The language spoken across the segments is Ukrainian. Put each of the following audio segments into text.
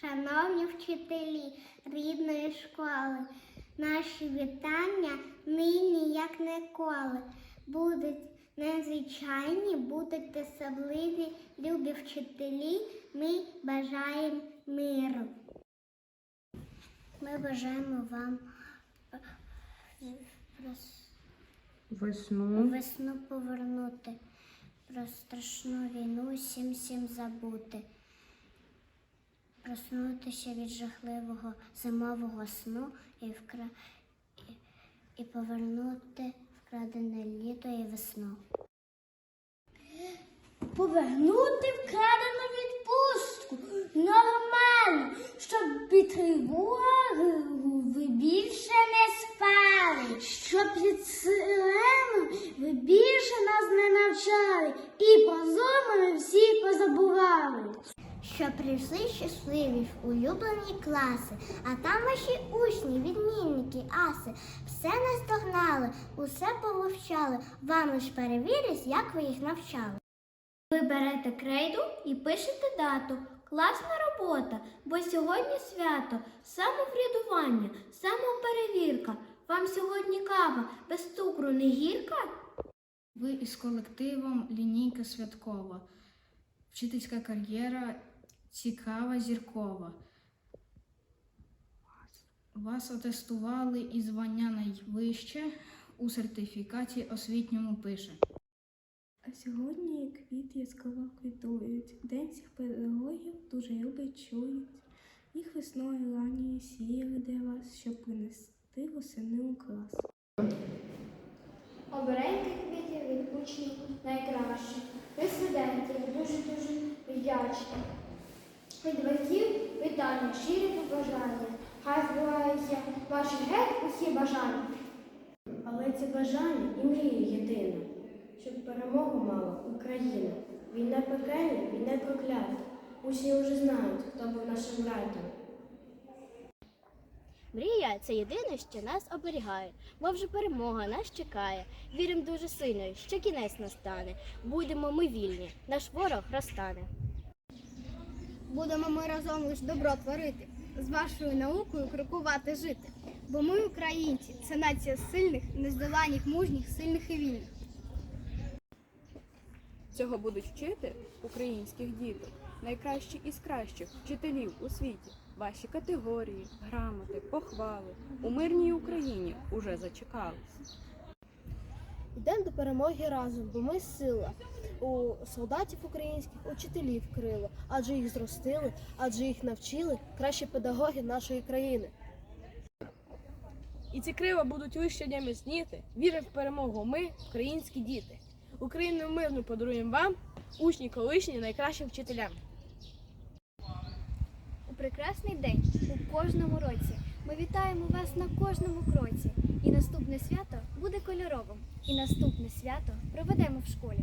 Шановні вчителі рідної школи, наші вітання нині як ніколи. Будуть незвичайні, будуть особливі, любі вчителі. Ми бажаємо миру. Ми бажаємо вам е, Весну. весну повернути, про страшну війну всім всім забути, проснутися від жахливого зимового сну і, вкра... і, і повернути вкрадене літо і весну. Повернути вкрадену відпустку нормально, щоб під тривогу ви більше не спали, щоб під сирену ви більше нас не навчали, і про зону всі позабували. Що прийшли щасливі в улюблені класи, а там ваші учні, відмінники, аси, все наздогнали, усе повивчали, вам лиш перевірять, як ви їх навчали. Ви берете крейду і пишете дату. Класна робота, бо сьогодні свято, самоврядування, самоперевірка. Вам сьогодні кава без цукру не гірка? Ви із колективом лінійка святкова. Вчительська кар'єра цікава, зіркова. Вас атестували і звання найвище у сертифікаті освітньому пише. А сьогодні квіти яскраво квітують, День всіх педагогів дуже люблять чують. Їх весною ранньою сіяли для вас, щоб принести восени у клас. Обереньки квітів від учнів найкраще. Ви студентів дуже-дуже вдячні. Від батьків вітання, щирі побажання. Хай збуваються ваші геть усі бажання. Але ці бажання і мрії єдина, щоб перемогу мала Україна. Війна пекельна, війна проклята. Учні вже знають, хто був нашим братом. Мрія це єдине, що нас оберігає, бо вже перемога нас чекає. Віримо дуже сильно, що кінець настане. Будемо ми вільні, наш ворог розтане. Будемо ми разом лиш добро творити, з вашою наукою крокувати жити. Бо ми, українці, це нація сильних, нездоланіх, мужніх, сильних і вільних. Цього будуть вчити українських діток, найкращі із кращих вчителів у світі. Ваші категорії, грамоти, похвали у мирній Україні уже зачекались. Йдемо до перемоги разом, бо ми сила. У солдатів українських учителів крило, адже їх зростили, адже їх навчили кращі педагоги нашої країни. І ці крила будуть лише дня міцніти. Віримо в перемогу. Ми, українські діти. Україну мирну подаруємо вам, учні колишні найкращим вчителям. Прекрасний день у кожному році ми вітаємо вас на кожному кроці. І наступне свято буде кольоровим. І наступне свято проведемо в школі.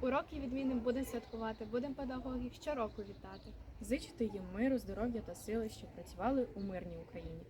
Уроки відмінним будемо святкувати, будемо педагогів щороку вітати. Зичити їм миру, здоров'я та сили, щоб працювали у мирній Україні.